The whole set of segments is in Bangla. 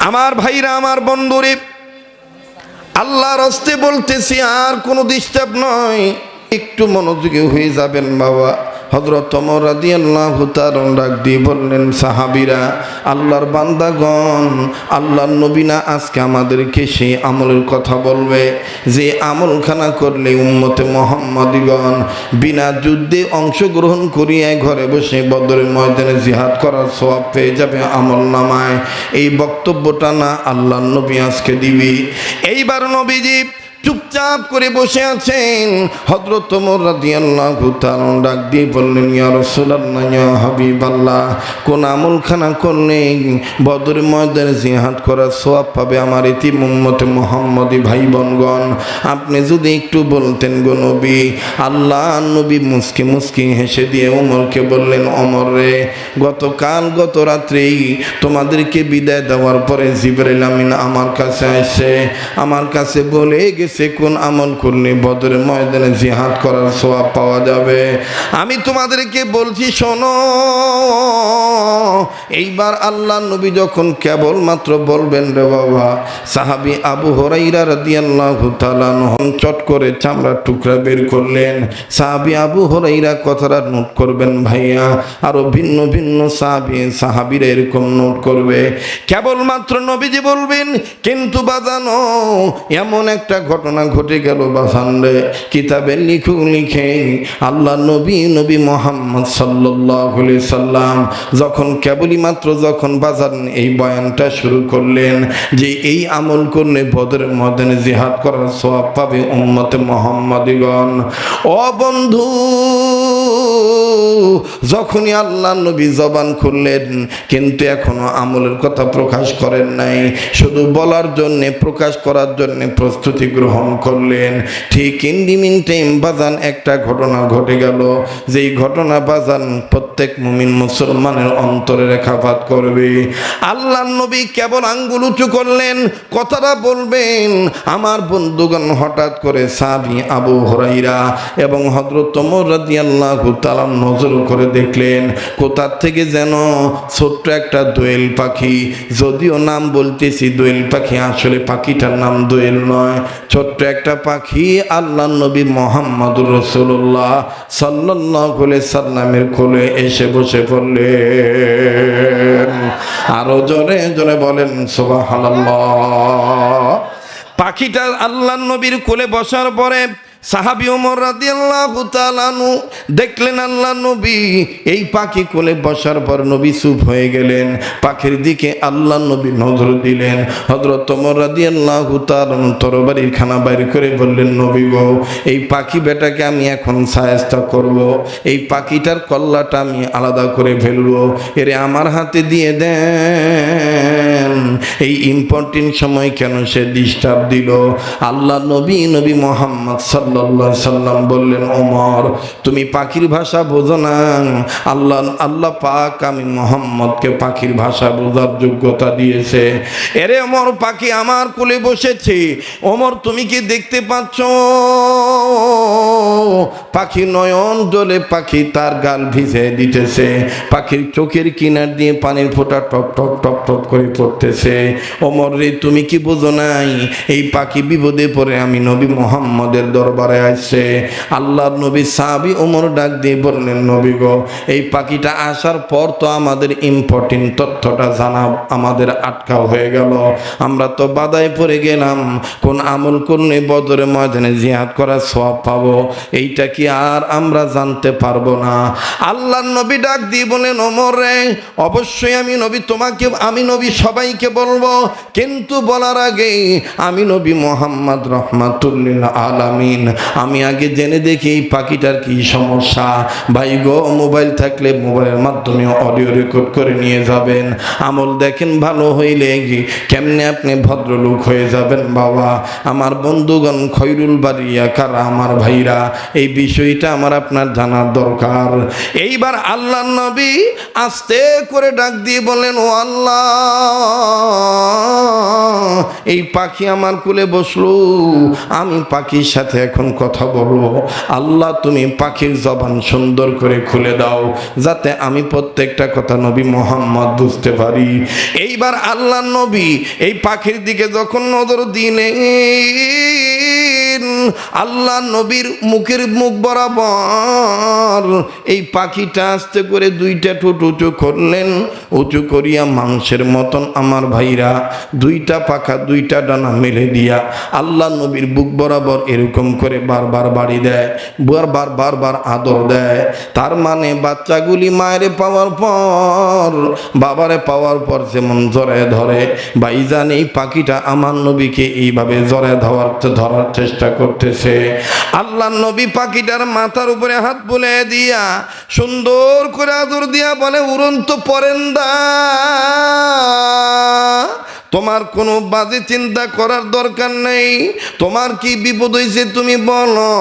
আমার ভাইরা, আমার বন্ধুরে, আল্লাহর হস্তে বলতেছি, আর কোনো ডিস্টার্ব নয়। একটু মনোযোগী হয়ে যাবেন বাবা। হজরত রাদি আল্লাহ ডাক বললেন, সাহাবিরা, আল্লাহর বান্দাগণ, আল্লাহর নবীনা আজকে আমাদেরকে সেই আমলের কথা বলবে যে আমলখানা করলে উম্মতে মোহাম্মদীগণ বিনা যুদ্ধে অংশগ্রহণ করিয়া ঘরে বসে বদরের ময়দানে জিহাদ করার সওয়াব পেয়ে যাবে আমল নামায়। এই বক্তব্যটা না আল্লাহর নবী আজকে দিবি। এইবার নবীজি চুপচাপ করে বসে আছেন। হজরত ডাক দিয়ে বললেন হাবিবাল্লাহ, কোন আমলখানা করলে বদর ময়দানে জিহাদ করার সওয়াব পাবে আমার ইতি উম্মতে মুহাম্মদি ভাই বোনগণ আপনি যদি একটু বলতেন গো নবী, আল্লাহ নবী মুস্কি মুস্কি হেসে দিয়ে ওমরকে বললেন অমর রে, গতকাল গত রাত্রেই তোমাদেরকে বিদায় দেওয়ার পরে জিবরাইল আমিন আমার কাছে আসে। আমার কাছে বলে গেছে কোন আমল করলে বদরে ময়দানে জিহাদ করার সোয়াব পাওয়া যাবে। আমি তোমাদেরকে বলছি, শোনো, এইবার আল্লাহ নবী যখন কেবল মাত্র বলবেন রে বাবা, সাহাবি আবু হরাইরা রাদিয়াল্লাহু তাআলা নহন চট করে চামড়ার টুকরা বের করলেন। সাহাবি আবু হরাইরা কথাটা নোট করবেন ভাইয়া, আরও ভিন্ন ভিন্ন সাহাবি, সাহাবিরা এরকম নোট করবে। কেবলমাত্র নবীজি বলবেন, কিন্তু বাজানো এমন একটা ঘটনা ঘটে গেল বাসানরে কিতাবে লিখু, লিখে আল্লাহ নবী নবী মোহাম্মদ সাল্লি সাল্লাম যখন কেবলই মাত্র যখন বাজার এই বয়ানটা শুরু করলেন যে এই আমল করলে বদর মদনে জিহাদ করার সব পাবে উম্মতে মোহাম্মদগণ। অবন্ধু বন্ধু যখনই আল্লাহ নবী জবান খুললেন, কিন্তু এখনও আমলের কথা প্রকাশ করেন নাই। শুধু বলার জন্যে, প্রকাশ করার জন্যে প্রস্তুতি গ্রহণ করলেন। ঠিক ইন্ডিমিন টাইম বাজান একটা ঘটনা ঘটে গেল। যেই ঘটনা বাজান প্রত্যেক মুমিন মুসলমানের অন্তরে রেখাপাত করবে। আল্লাহ নবী কেবল আঙ্গুল উঁচু করলেন, কথাটা বলবেন। আমার বন্ধুগণ হঠাৎ করে সাবি আবু হরাইরা এবং হজরত তোমর রাদিয়াল্লাহু তাআলা নজর করে দেখলেন, কোথার থেকে যেন ছোট্ট একটা দোয়েল পাখি, যদিও নাম বলতেছি দোয়েল পাখি, আসলে পাখিটার নাম দোয়েল নয়, ছোট্ট একটা পাখি আল্লাহ নবী মোহাম্মদুর রসুল্লাহ সাল্লাহ সাল্লামের কোলে এসে বসে পড়লে আরও জোরে জোরে বলেন সোবাহ পাখিটা আল্লাহ নবীর কোলে বসার পরে সাহাবি ওমর রাদিয়াল্লাহু তাআলানু দেখলেন আল্লাহ নবী, এই পাখি কোলে বসার পর নবী চুপ হয়ে গেলেন। পাখির দিকে আল্লাহ নবী নজর দিলেন। হযরত ওমর রাদিয়াল্লাহু তাআলা তরবারির খানা বাইর করে বললেন, নবী গো, এই পাখি বেটাকে আমি এখন সায়স্তা করব। এই পাখিটার কল্লাটা আমি আলাদা করে ফেলব। এরে আমার হাতে দিয়ে দেন। এই ইম্পর্টেন্ট সময় কেন সে ডিস্টার্ব দিল? আল্লাহ নবী নবী মোহাম্মদ সাল্লাল্লাহু সাল্লাম বললেন, ওমর, তুমি পাখির ভাষা বোঝো না। আল্লাহ আল্লাহ পাক আমি মোহাম্মদকে পাখির ভাষা বোঝার যোগ্যতা দিয়েছে। এরে ওমর, পাখি আমার কোলে বসেছে। ওমর, তুমি কি দেখতে পাচ্ছ? পাখি নয়ন জলে পাখি তার গাল ভিজে দিতেছে। পাখির চোখের কিনার দিয়ে পানির ফোঁটা টপ টপ টপ টপ করে পড়তেছে। ওমর রে, তুমি কি বোঝো নাই? এই পাখি বিপদে পড়ে আমি নবী মোহাম্মদের দরবারে আসছে। আল্লাহর নবী সাহাবি ওমর ডাক দিয়ে বললেন, নবী গো, এই পাখিটা আসার পর তো আমাদের ইম্পর্টেন্ট তথ্যটা জানা আমাদের আটকাও হয়ে গেল। আমরা তো বাদায় পড়ে গেলাম। কোন আমল করলে বদরে ময়দানে জিহাদ করার সব পাবো। এইটা কি আর আমরা জানতে পারব না? আল্লাহর নবী ডাক দিয়ে বলেন, ওমর রে, অবশ্যই আমি নবী তোমাকে, আমি নবী সবাইকে বলব। কিন্তু বলার আগে আমি নবী মোহাম্মদ রহমাতুল্লিল আলামিন। আমি আগে জেনে দেখি এই পাখিটার কি সমস্যা। ভাই গো, মোবাইল থাকলে মোবাইলের মাধ্যমে অডিও রেকর্ড করে নিয়ে যাবেন। আমল দেখেন, ভালো হইলে কি, কেমনে আপনি ভদ্রলোক হয়ে যাবেন বাবা? আমার বন্ধুগণ খৈরুল বাড়িয়া কারা, আমার ভাইরা, এই বিষয়টা আমার আপনার জানার দরকার। এইবার আল্লাহ নবী আস্তে করে ডাক দিয়ে বলেন, ও আল্লাহ, এই পাখি আমার কুলে বসল। আমি পাখির সাথে এখন কথা বলব। আল্লাহ, তুমি পাখির জবান সুন্দর করে খুলে দাও, যাতে আমি প্রত্যেকটা কথা নবী মোহাম্মদ বুঝতে পারি। এইবার আল্লাহ নবী এই পাখির দিকে যখন নজর দিলেন আল্লাহ নবীর মুখের মুখ বরাবর। এই পাখিটা আস্তে করে দুইটা ঠোঁট উঁচু করলেন, উঁচু করিয়া মানুষের মতন আমার ভাইরা দুইটা পাখা, দুইটা ডানা মেলে দিয়া আল্লাহ নবীর বুক বরাবর এরকম করে বারবার বাড়ি দেয়, বারবার বারবার আদর দেয়। তার মানে বাচ্চাগুলি মায়ের পাওয়ার পর, বাবারে পাওয়ার পর যেমন জরে ধরে। ভাইজান, এই পাখিটা আমার নবীকে এইভাবে জরে ধরার ধরার চেষ্টা করতেছে। আল্লাহ নবী পাখিটার মাথার উপরে হাত বুলে দিয়া সুন্দর করে আদর দিয়া বলে, উড়ন্ত পরেন্দা তোমার কোনো বাজে চিন্তা করার দরকার নেই। তোমার কি বিপদ হয়েছে তুমি বলো।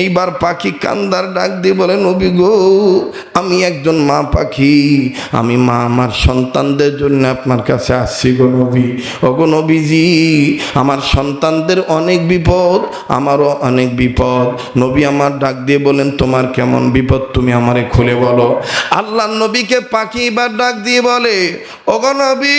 এইবার পাখি কান্দার ডাক দিয়ে বলে, নবী গো, আমি একজন মা পাখি। আমি মা আমার সন্তানদের জন্য আপনার কাছে আসছি গো নবী। ও গো নবীজি, আমার সন্তানদের অনেক বিপদ, আমারও অনেক বিপদ। নবী আমার ডাক দিয়ে বলেন, তোমার কেমন বিপদ তুমি আমারে খুলে বলো। আল্লাহ নবীকে পাখি এবার ডাক দিয়ে বলে, ওগো নবী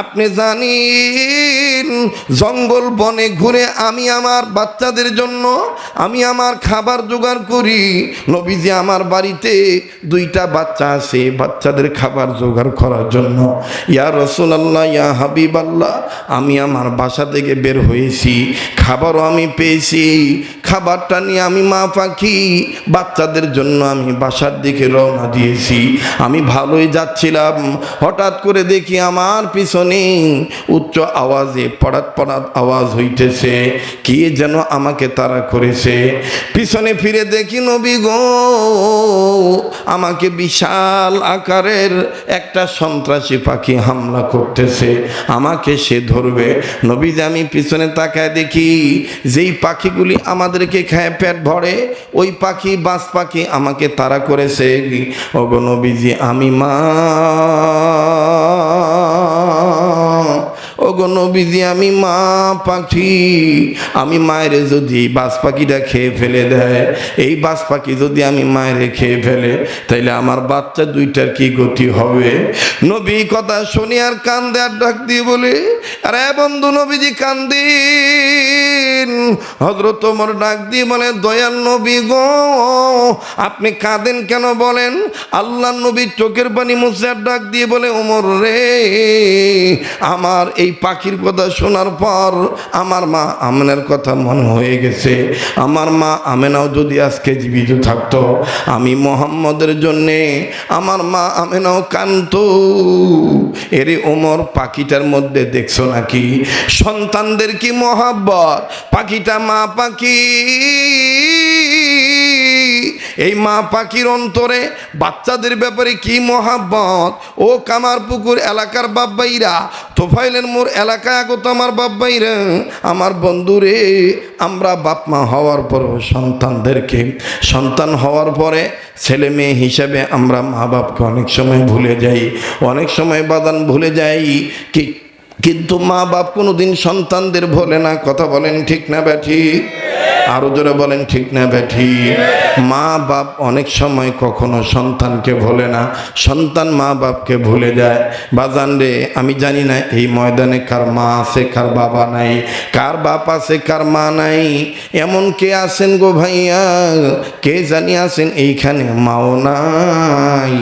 আপনি জানেন, জঙ্গল বনে ঘুরে আমি আমার বাচ্চাদের জন্য আমি আমার খাবার জোগাড় করি। নবীজি আমার বাড়িতে দুইটা বাচ্চা আছে, বাচ্চাদের খাবার জোগাড় করার জন্য। ইয়া রসুলাল্লাহ, ইয়া হাবিব আল্লাহ আমি আমার বাসা থেকে বের হয়েছি, খাবারও আমি পেয়েছি, খাবারটা নিয়ে আমি মা পাখি, বাচ্চাদের জন্য আমি বাসার দিকে রওনা দিয়েছি। আমি ভালোই যাচ্ছিলাম, হঠাৎ করে দেখি আমার পিছনে উচ্চ আওয়াজে পড়াত পড়াত আওয়াজ হইতেছে। কে যেন আমাকে তারা করেছে। পিছনে ফিরে দেখি নবী গো, আমাকে বিশাল আকারের একটা সন্ত্রাসী পাখি হামলা করতেছে। আমাকে সে ধরবে। নবী যে আমি পিছনে তাকায় দেখি, যেই পাখিগুলি আমাদেরকে খায় পেট ভরে, ওই পাখি বাস পাখি আমাকে তারা করেছে। ওগো নবীজি, আমি মা ওগো নবীজি, আমি মা পাখি। আমি মায়ের যদি বাস পাখিটা খেয়ে ফেলে দেয়, এই বাস পাখি যদি আমি মায়ের খেয়ে ফেলে, তাইলে আমার বাচ্চা দুইটার কি গতি হবে? নবী কথা শুনি আর কান্দে আর ডাক দিয়ে বলে, আরে বন্ধু নবীজি, কান্দিন। হজরত তোমার ডাক দিয়ে বলে, দয়াল নবী গো, আপনি কাঁদেন কেন? বলেন, আল্লাহ নবীর চোখের পানি মুছে আর ডাক দিয়ে বলে, ওমর রে, আমার এই পাখির কথা শোনার পর আমার মা আমেনার কথা মনে হয়ে গেছে। আমার মা আমেনাও যদি আজকে জীবিত থাকতো, আমি মোহাম্মদের জন্যে আমার মা আমেনাও কান্ত এরে ওমর, পাখিটার মধ্যে দেখছ নাকি? সন্তানদের কি মহাব্বত? পাখিটা মা পাখি। এই মা পাখির অন্তরে বাচ্চাদের ব্যাপারে কি মহাব্বত? ও কামার পুকুর এলাকার বাব্বাইরা তোফাইলের মোর এলাকায় আগত আমার বাব্বাইরা আমার বন্ধুরে, আমরা বাপ মা হওয়ার পর সন্তানদেরকে, সন্তান হওয়ার পরে ছেলে মেয়ে হিসেবে আমরা মা বাপকে অনেক সময় ভুলে যাই, অনেক সময় বাদান ভুলে যাই, কি কিন্তু মা বাপ কোনোদিন সন্তানদের ভোলে না। কথা বলেন ঠিক না ব্যাঠি? আরও জোরে বলেন, ঠিক না ব্যাঠি মা বাপ অনেক সময় কখনো সন্তানকে ভোলে না। সন্তান মা বাপকে ভুলে যায়। বাজান রে, আমি জানি না এই ময়দানে কার মা আছে, কার বাবা নাই। কার বাপ আছে, কার মা নাই? এমন কে আছেন গো ভাইয়া? কে জানি আছেন? এইখানে মাও নাই,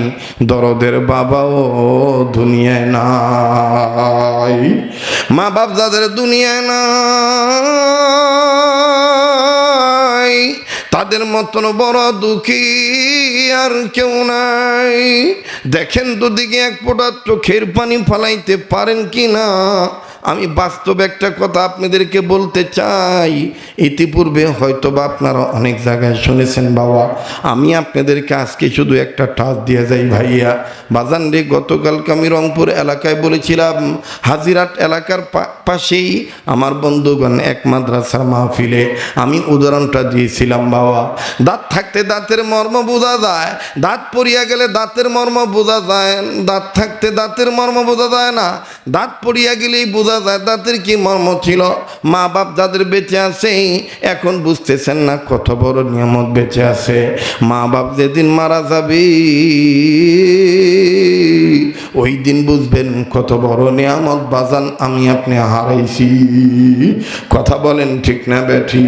দরদের বাবাও দুনিয়ায় নাই। মা বাপ যাদের দুনিয়ায় নাই তাদের মতন বড় দুঃখী আর কেউ নাই। দেখেন দুদিকে এক ফোঁটা চোখের পানি ফালাইতে পারেন কি না? আমি বাস্তব একটা কথা আপনাদেরকে বলতে চাই। ইতিপূর্বে হয়তো বা আপনারা অনেক জায়গায় শুনেছেন বাবা। আমি আপনাদেরকে আজকে শুধু একটা টাচ দিয়ে যাই ভাইয়া। বাজান রে, গতকালকে আমি রংপুর এলাকায় বলেছিলাম হাজিরাট এলাকার পাশেই আমার বন্ধুগণ এক মাদ্রাসার মাহফিলে। আমি উদাহরণটা দিয়েছিলাম বাবা। দাঁত থাকতে দাঁতের মর্ম বোঝা যায়, দাঁত পড়িয়া গেলে দাঁতের মর্ম বোঝা যায়, দাঁত থাকতে দাঁতের মর্ম বোঝা যায় না, দাঁত পড়িয়া গেলেই বোঝা দাঁতের কি মর্ম ছিল? মা বাপ যাদের বেঁচে আছে, এখন বুঝতেছেন না কত বড় নিয়ামত বেঁচে আছে। মা বাপ যেদিন মারা যাবে, ওই দিন বুঝবেন কত বড় নিয়ামত বাজান আমি আপনি হারাইছি। কথা বলেন ঠিক না বেঠি?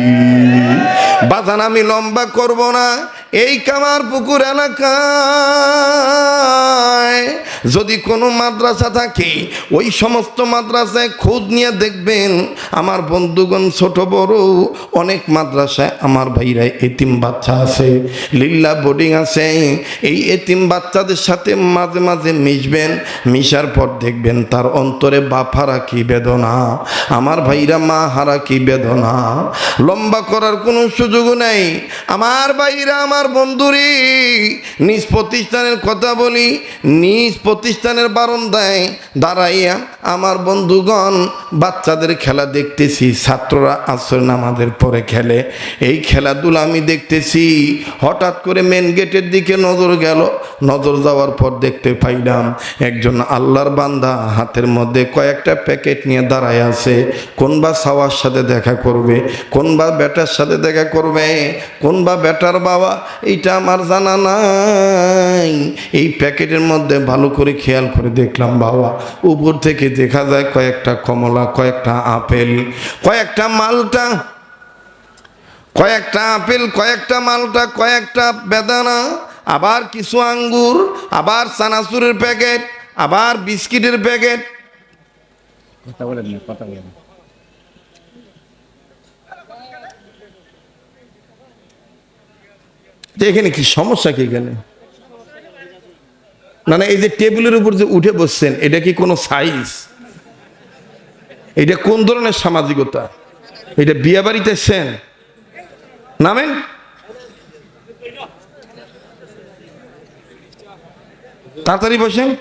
বাজান, আমি লম্বা করব না। এই কামার পুকুর এলাকায় যদি কোনো মাদ্রাসা থাকে, ওই সমস্ত মাদ্রাসায় খোঁজ নিয়ে দেখবেন আমার বন্ধুগণ ছোট বড়, অনেক মাদ্রাসায় আমার ভাইরা এতিম বাচ্চা আছে, লিল্লা বোর্ডিং আছে। এই এতিম বাচ্চাদের সাথে মাঝে মাঝে মিশবেন, মিশার পর দেখবেন তার অন্তরে বাপ হারা কি বেদনা, আমার ভাইরা মা হারা কি বেদনা। লম্বা করার কোনো সুযোগ নেই। আমার ভাইরা, আমার বন্ধুরি, নিজ প্রতিষ্ঠানের কথা বলি, নিজ প্রতিষ্ঠানের বারন্দায় দাঁড়াইয়া আমার বন্ধুগণ বাচ্চাদের খেলা দেখতেছি, ছাত্ররা আসর নামাজের পরে খেলে। এই খেলাধুলা আমি দেখতেছি, হঠাৎ করে মেন গেটের দিকে নজর গেল। নজর যাওয়ার পর দেখতে পাইলাম একজন আল্লাহর বান্দা হাতের মধ্যে কয়েকটা প্যাকেট নিয়ে দাঁড়ায় আছে। কোন বা সাওয়ার সাথে দেখা করবে, কোন বা বেটার সাথে দেখা করবে, কোন বা বেটার বাবা, এইটা আমার জানা নাই। এই প্যাকেটের মধ্যে ভালো করে খেয়াল করে দেখলাম, বাবা, উপর থেকে দেখা যায় কয়েকটা কমলা কয়েকটা আপেল কয়েকটা মালটা কয়েকটা আপেল কয়েকটা মালটা কয়েকটা বেদানা আবার কিছু আঙ্গুর আবার চানাচুরের প্যাকেট আবার বিস্কিটের প্যাকেট। কথা বলেন না কথা বলেন। এখানে কি সমস্যা কি এখানে? না না এই যে টেবিলের উপর যে উঠে বসছেন এটা কি কোনো সাইজ? এটা কোন ধরনের সামাজিকতা? এটা বিয়ে বাড়িতে সেন। নামেন? তাড়াতাড়ি বসেন।